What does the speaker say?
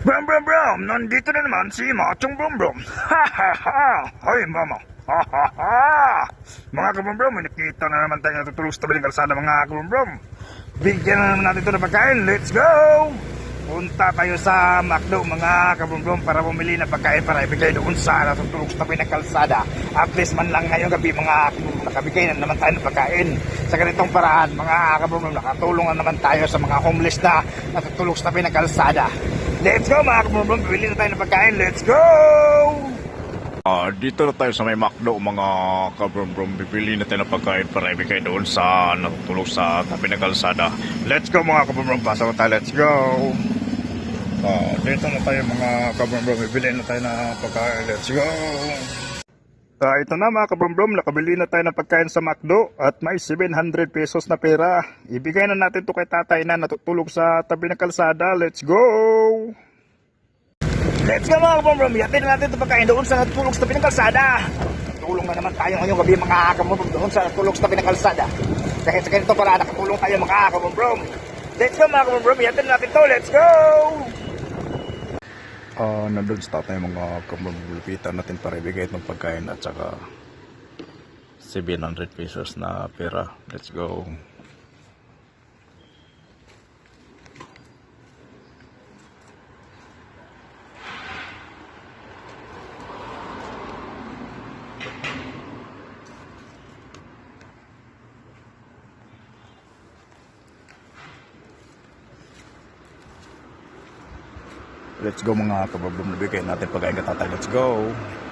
Brum brum brum! Nandito na naman si Machong Brum Brum! Ha ha ha! Hoy mama! Ha ha ha! Mga kabrum brum, nakita na naman tayo natutulog sa tabi ng kalsada mga kabrum brum! Bigyan na naman natin ito ng pagkain, let's go! Punta tayo sa McDo mga kabrum brum para bumili ng pagkain para ibigay doon sa natutulog sa tabi ng kalsada. At least man lang ngayong gabi mga kabrum brum, nakabigay na naman tayo ng pagkain. Sa ganitong paraan mga kabrum brum, nakatulong na naman tayo sa mga homeless na natutulog sa tabi ng kalsada. Let's go mga kabrum bili na tayo ng pagkain. Let's go! Ah, dito na tayo sa may McDo mga kabrum-brum. Bibili na tayo ng pagkain para ibigay doon sa natutulog sa tabi ng kalsada. Let's go mga kabrum Pasok tayo. Let's go! Ah, dito na tayo mga kabrum Bibili na tayo ng pagkain. Let's go! Ah, ito na mga kabrum Nakabili na tayo ng pagkain sa McDo at may 700 pesos na pera. Ibigay na natin to kay tatay na natutulog sa tabi ng kalsada. Let's go! Let's go mga kabrum Yatin na natin ito pagkain doon sa natutulog sa tabi ng kalsada. Tulong na naman tayo ngayong gabi mga kabrum doon sa natutulog sa tabi ng kalsada. Dahil sa ganito para nakatulong tayo mga kabrum Let's go mga kabrum Yatin na natin to. Let's go! Ah, nandun sa tatay mga kabrum-bulupitan natin para ibigay itong pagkain at saka 700 pesos na pera. Let's go. Let's go mga kabrum, bigay natin pagkain ka tatay. Let's go.